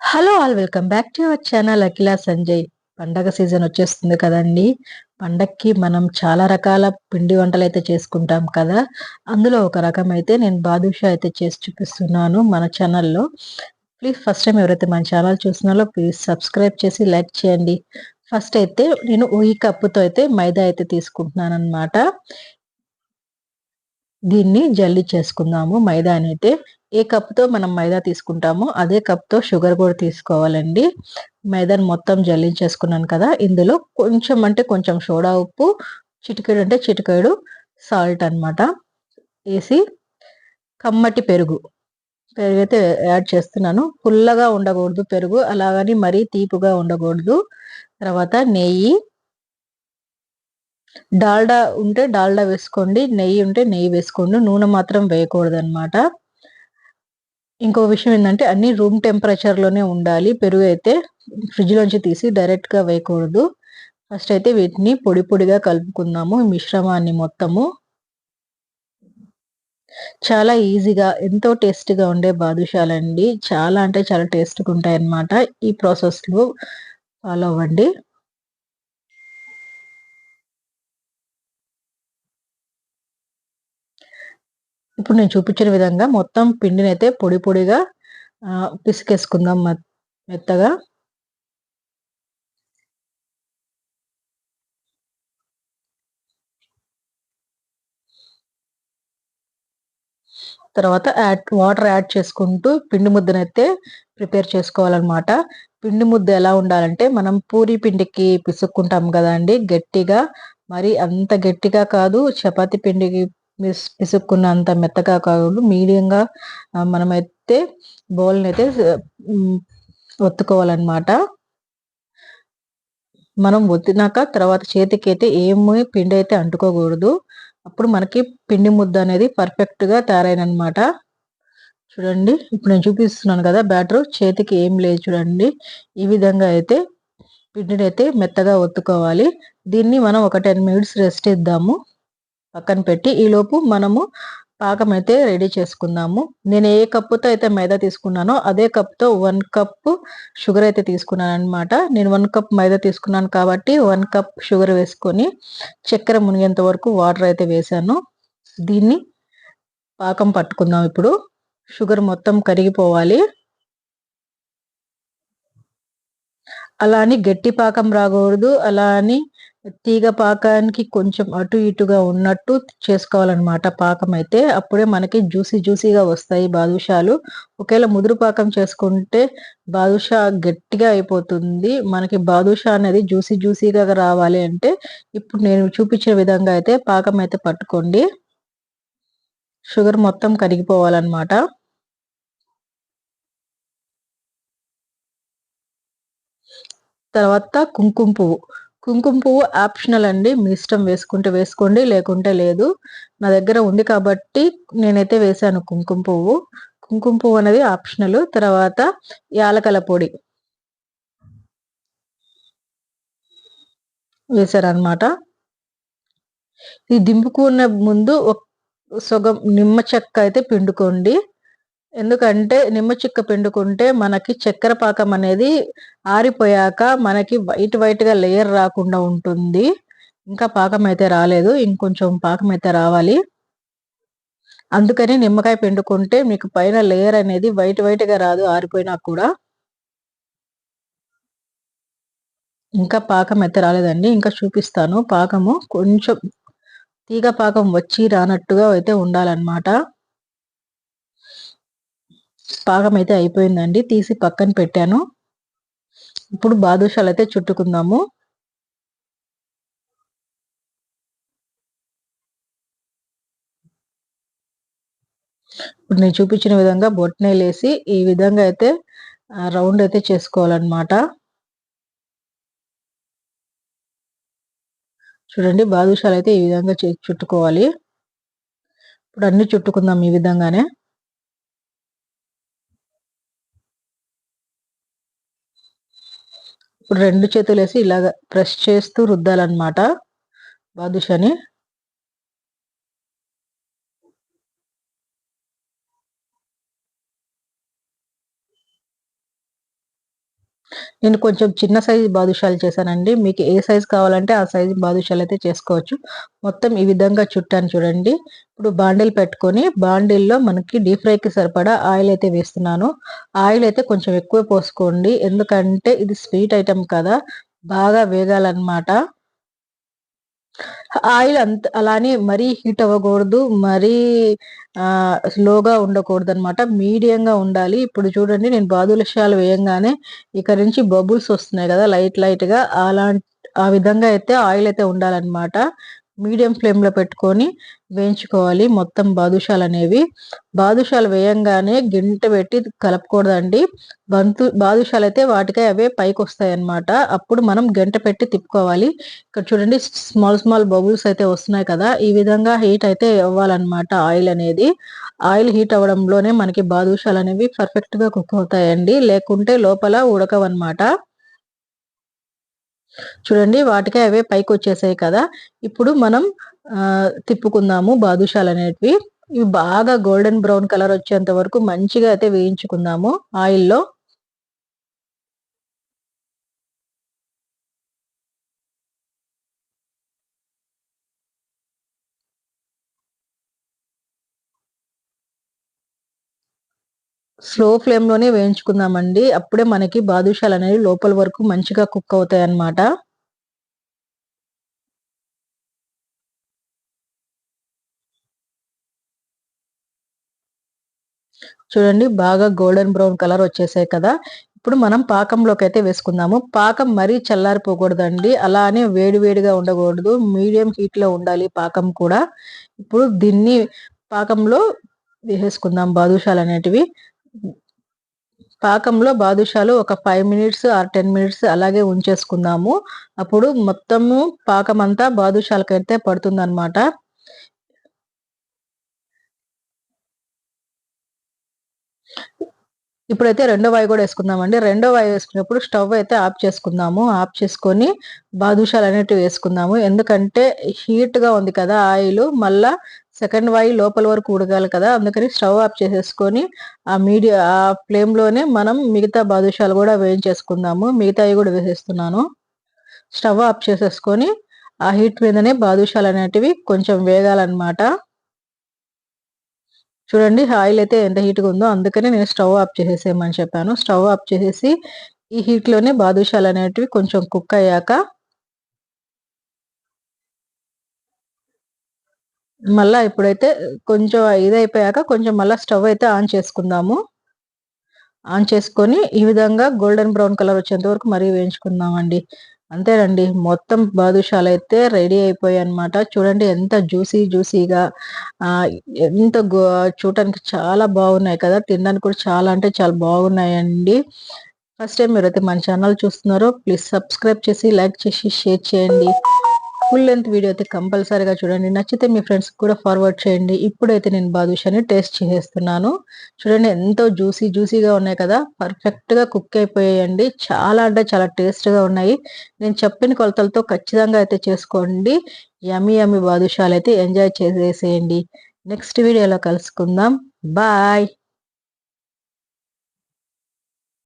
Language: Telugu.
Hello all welcome back to our channel Akhila Sanjay పండగ సీజన్ వచ్చేస్తుంది కదండి. పండక్కి మనం చాలా రకాల పిండి వంటలు అయితే చేసుకుంటాం కదా. అందులో ఒక రకం అయితే నేను బాదుషా అయితే చేసి చూపిస్తున్నాను మన ఛానల్లో ప్లీజ్ ఫస్ట్ టైం ఎవరైతే మన ఛానల్ చూస్తున్నారో ప్లీజ్ సబ్స్క్రైబ్ చేసి లైక్ చేయండి. ఫస్ట్ అయితే నేను ఈ కప్పుతో అయితే మైదా అయితే తీసుకుంటున్నాను అనమాట దీన్ని జల్లి చేసుకుందాము. మైదా అయితే ఏ కప్తో మనం మైదా తీసుకుంటామో అదే కప్తో షుగర్ కూడా తీసుకోవాలండి. మైదాని మొత్తం జల్లించేసుకున్నాను కదా ఇందులో కొంచెం అంటే కొంచెం సోడా ఉప్పు చిటికెడు అంటే చిటికెడు సాల్ట్ అనమాట వేసి కమ్మటి పెరుగు పెరుగు అయితే యాడ్ చేస్తున్నాను. పుల్లగా ఉండకూడదు పెరుగు అలాగని మరీ తీపుగా ఉండకూడదు. తర్వాత నెయ్యి డాల్డా ఉంటే డాల్డా వేసుకోండి నెయ్యి ఉంటే నెయ్యి వేసుకోండి నూనె మాత్రం వేయకూడదు అనమాట ఇంకో విషయం ఏంటంటే అన్ని రూమ్ టెంపరేచర్లోనే ఉండాలి పెరుగు అయితే ఫ్రిడ్జ్లోంచి తీసి డైరెక్ట్గా వేయకూడదు. ఫస్ట్ అయితే వీటిని పొడి పొడిగా కలుపుకుందాము మిశ్రమాన్ని మొత్తము. చాలా ఈజీగా ఎంతో టేస్టీగా ఉండే బాదుషాలండి. చాలా అంటే చాలా టేస్ట్గా ఉంటాయి అన్నమాట ఈ ప్రాసెస్లో ఫాలో అవ్వండి. ఇప్పుడు నేను చూపించిన విధంగా మొత్తం పిండిని అయితే పొడి పొడిగా పిసికేసుకుందాం మెత్తగా. తర్వాత యాడ్ వాటర్ యాడ్ చేసుకుంటూ పిండి ముద్దనైతే ప్రిపేర్ చేసుకోవాలన్నమాట. పిండి ముద్ద ఎలా ఉండాలంటే మనం పూరి పిండికి పిసుక్కుంటాం కదండి గట్టిగా. మరి అంత గట్టిగా కాదు చపాతి పిండికి పిసుక్కున్నంత మెత్తగా కాదు మీడియంగా మనమైతే బౌల్ని అయితే ఒత్తుకోవాలన్నమాట. మనం ఒత్తినాక తర్వాత చేతికి అయితే ఏమి పిండి అయితే అంటుకోకూడదు. అప్పుడు మనకి పిండి ముద్ద అనేది పర్ఫెక్ట్గా తయారైనమాట చూడండి ఇప్పుడు నేను చూపిస్తున్నాను కదా బ్యాటర్ చేతికి ఏం లేదు చూడండి. ఈ విధంగా అయితే పిండిని అయితే మెత్తగా ఒత్తుకోవాలి. దీన్ని మనం ఒక టెన్ మినిట్స్ రెస్ట్ ఇద్దాము. పక్కన పెట్టి ఈలోపు మనము పాకం అయితే రెడీ చేసుకుందాము. నేను ఏ కప్పుతో అయితే మైదా తీసుకున్నానో అదే కప్తో వన్ కప్ షుగర్ అయితే తీసుకున్నాను అనమాట నేను వన్ కప్ మైదా తీసుకున్నాను కాబట్టి వన్ కప్ షుగర్ వేసుకొని చక్కెర మునిగేంత వరకు వాటర్ అయితే వేసాను. దీన్ని పాకం పట్టుకుందాం ఇప్పుడు. షుగర్ మొత్తం కరిగిపోవాలి. అలా అని గట్టి పాకం రాకూడదు. అలా అని తీగ పాకానికి కొంచెం అటు ఇటుగా ఉన్నట్టు చేసుకోవాలన్నమాట. పాకం అయితే అప్పుడే మనకి జ్యూసీ జ్యూసీగా వస్తాయి బాదుషాలు. ఒకవేళ ముదురు పాకం చేసుకుంటే బాదుషా గట్టిగా అయిపోతుంది. మనకి బాదుషా అనేది జ్యూసీ జ్యూసీగా రావాలి అంటే ఇప్పుడు నేను చూపించిన విధంగా అయితే పాకం అయితే పట్టుకోండి. షుగర్ మొత్తం కరిగిపోవాలన్నమాట. తర్వాత కుంకుమ పువ్వు. కుంకుమ పువ్వు ఆప్షనల్ అండి. మీ ఇష్టం వేసుకుంటే వేసుకోండి లేకుంటే లేదు. నా దగ్గర ఉంది కాబట్టి నేనైతే వేసాను కుంకుమ పువ్వు. కుంకుమ పువ్వు అనేది ఆప్షనల్. తర్వాత యాలకల పొడి వేశారనమాట ఇది దింపుకున్న ముందు ఒక సొగం నిమ్మ చెక్క అయితే పిండుకోండి. ఎందుకంటే నిమ్మ చిక్క పిండుకుంటే మనకి చక్కెర పాకం అనేది ఆరిపోయాక మనకి వైట్ వైట్గా లేయర్ రాకుండా ఉంటుంది. ఇంకా పాకం అయితే రాలేదు. ఇంకొంచెం పాకం అయితే రావాలి. అందుకని నిమ్మకాయ పిండుకుంటే మీకు పైన లేయర్ అనేది వైట్ వైట్గా రాదు ఆరిపోయినా కూడా. ఇంకా పాకం అయితే రాలేదండి. ఇంకా చూపిస్తాను. పాకము కొంచెం తీగ పాకం వచ్చి రానట్టుగా అయితే ఉండాలన్నమాట. పాకం అయితే అయిపోయిందండి. తీసి పక్కన పెట్టాను. ఇప్పుడు బాదుషాలు అయితే చుట్టుకుందాము. ఇప్పుడు నేను చూపించిన విధంగా బొట్నెలు వేసి ఈ విధంగా అయితే రౌండ్ అయితే చేసుకోవాలన్నమాట. చూడండి బాదుషాలు అయితే ఈ విధంగా చుట్టుకోవాలి. ఇప్పుడు అన్ని చుట్టుకుందాం ఈ విధంగానే. ఇప్పుడు రెండు చేతులు వేసి ఇలాగ ప్రెస్ చేస్తూ రుద్దాలన్నమాట. బాదుషాని. నేను కొంచెం చిన్న సైజు బాదుషాలు చేశానండి. మీకు ఏ సైజు కావాలంటే ఆ సైజు బాదుషాలు అయితే చేసుకోవచ్చు. మొత్తం ఈ విధంగా చుట్టాను చూడండి. ఇప్పుడు బాండిల్ పెట్టుకొని బాండిల్లో మనకి డీప్ ఫ్రైకి సరిపడా ఆయిల్ అయితే వేస్తున్నాను. ఆయిల్ అయితే కొంచెం ఎక్కువ పోసుకోండి. ఎందుకంటే ఇది స్వీట్ ఐటెం కదా. బాగా వేగాలన్నమాట. ఆయిల్ అంత అలానే మరీ హీట్ అవ్వకూడదు మరీ స్లోగా ఉండకూడదు అనమాట మీడియంగా ఉండాలి. ఇప్పుడు చూడండి నేను బాదులశాలు వేయంగానే ఇక్కడ నుంచి బబుల్స్ వస్తున్నాయి కదా లైట్ లైట్గా. అలా అలాంటి ఆ విధంగా అయితే ఆయిల్ అయితే ఉండాలన్నమాట. మీడియం ఫ్లేమ్లో పెట్టుకొని వేయించుకోవాలి. మొత్తం బాదుషాలు అనేవి బాదుషాలు వేయంగానే గింట పెట్టి కలపకూడదండి. బంతు బాదుషాలు అయితే వాటికై అవే పైకి వస్తాయి అన్నమాట అప్పుడు మనం గంట పెట్టి తిప్పుకోవాలి. ఇక్కడ చూడండి స్మాల్ స్మాల్ బబుల్స్ అయితే వస్తున్నాయి కదా. ఈ విధంగా హీట్ అయితే ఇవ్వాలన్నమాట ఆయిల్ అనేది ఆయిల్ హీట్ అవ్వడంలోనే మనకి బాదుషాలు అనేవి పర్ఫెక్ట్గా కుక్ అవుతాయండి. లేకుంటే లోపల ఉడకవన్నమాట. చూడండి వాటికే అవే పైకి వచ్చేసాయి కదా. ఇప్పుడు మనం తిప్పుకుందాము బాదుషాలు అనేటివి ఇవి బాగా గోల్డెన్ బ్రౌన్ కలర్ వచ్చేంత వరకు మంచిగా అయితే వేయించుకుందాము ఆయిల్లో. స్లో ఫ్లేమ్లోనే వేయించుకుందామండి. అప్పుడే మనకి బాదుషాలు అనేవి లోపల వరకు మంచిగా కుక్ అవుతాయి అన్నమాట చూడండి బాగా గోల్డెన్ బ్రౌన్ కలర్ వచ్చేసాయి కదా. ఇప్పుడు మనం పాకంలోకి అయితే వేసుకుందాము. పాకం మరీ చల్లారిపోకూడదండి. అలానే వేడి వేడిగా ఉండకూడదు. మీడియం హీట్లో ఉండాలి పాకం కూడా. ఇప్పుడు దీన్ని పాకంలో వేసేసుకుందాం బాదుషాలు అనేటివి. పాకంలో బాదుషాలు ఒక five minutes or ten minutes అలాగే ఉంచేసుకుందాము అప్పుడు మొత్తము పాకం అంతా బాదుషాలకైతే పడుతుంది అనమాట ఇప్పుడైతే రెండో వాయి కూడా వేసుకుందామండి. రెండో వాయి వేసుకున్నప్పుడు స్టవ్ అయితే ఆఫ్ చేసుకుందాము ఆఫ్ చేసుకొని బాదుషాలు అనేటివి వేసుకుందాము ఎందుకంటే హీట్గా ఉంది కదా ఆయిల్. మళ్ళా సెకండ్ వాయు లోపల వరకు ఉడకాలి కదా అందుకని స్టవ్ ఆఫ్ చేసేసుకొని ఆ మీడియా ఆ ఫ్లేమ్లోనే మనం మిగతా బాదుషాలు కూడా వేయించేసుకుందాము. మిగతావి కూడా వేసేస్తున్నాను. స్టవ్ ఆఫ్ చేసేసుకొని ఆ హీట్ మీదనే బాదుషాలు అనేటివి కొంచెం వేగాలన్నమాట. చూడండి ఆయిల్ అయితే ఎంత హీట్గా ఉందో అందుకని నేను స్టవ్ ఆఫ్ చేసేసేయమని చెప్పాను. స్టవ్ ఆఫ్ చేసేసి ఈ హీట్లోనే బాదుషాలు అనేటివి కొంచెం కుక్ అయ్యాక మళ్ళా ఇప్పుడైతే కొంచెం ఇదైపోయాక కొంచెం మళ్ళీ స్టవ్ అయితే ఆన్ చేసుకుందాము. ఆన్ చేసుకొని ఈ విధంగా గోల్డెన్ బ్రౌన్ కలర్ వచ్చేంత వరకు మరీ వేయించుకుందామండి. అంతేనండి మొత్తం బాదుషాలు అయితే రెడీ అయిపోయాయి అనమాట చూడండి ఎంత జ్యూసీ జ్యూసీగా ఎంత చూడటానికి చాలా బాగున్నాయి కదా. తినడానికి కూడా చాలా అంటే చాలా బాగున్నాయండి. ఫస్ట్ టైం మీరైతే మన ఛానల్ చూస్తున్నారో ప్లీజ్ సబ్స్క్రైబ్ చేసి లైక్ చేసి షేర్ చేయండి. ఫుల్ లెంత్ వీడియో అయితే కంపల్సరీగా చూడండి. నచ్చితే మీ ఫ్రెండ్స్ కూడా ఫార్వర్డ్ చేయండి. ఇప్పుడైతే నేను బాదుషాని టేస్ట్ చేసేస్తున్నాను. చూడండి ఎంతో జ్యూసీ జ్యూసీగా ఉన్నాయి కదా. పర్ఫెక్ట్గా కుక్ అయిపోయాయండి. చాలా అంటే చాలా టేస్ట్గా ఉన్నాయి. నేను చెప్పిన కొలతలతో ఖచ్చితంగా అయితే చేసుకోండి. యమి యమి బాదుషాలు అయితే ఎంజాయ్ చేసేసేయండి. నెక్స్ట్ వీడియోలో కలుసుకుందాం. బాయ్